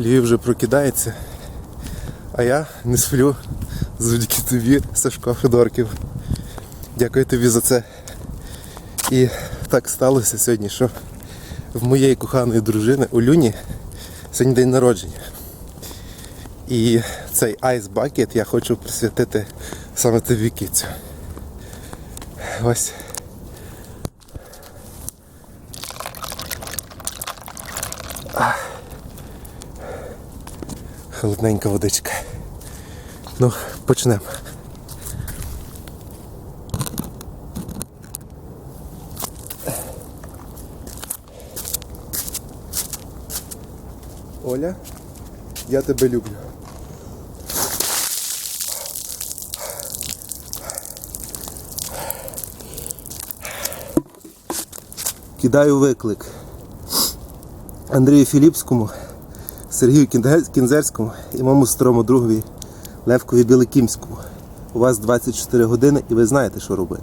Львів вже прокидається, а я не сплю завдяки тобі, Сашко Федорків. Дякую тобі за це. І так сталося сьогодні, що в моєї коханої дружини у Люні сьогодні день народження. І цей Ice Bucket я хочу присвятити саме тобі кицю. Ось. Холодненька водичка. Ну, почнемо. Оля, я тебе люблю. Кидаю виклик Андрію Філіпському, Сергію Кінзерському і моєму старому другові Левкові Біликімському. У вас 24 години і ви знаєте, що робити.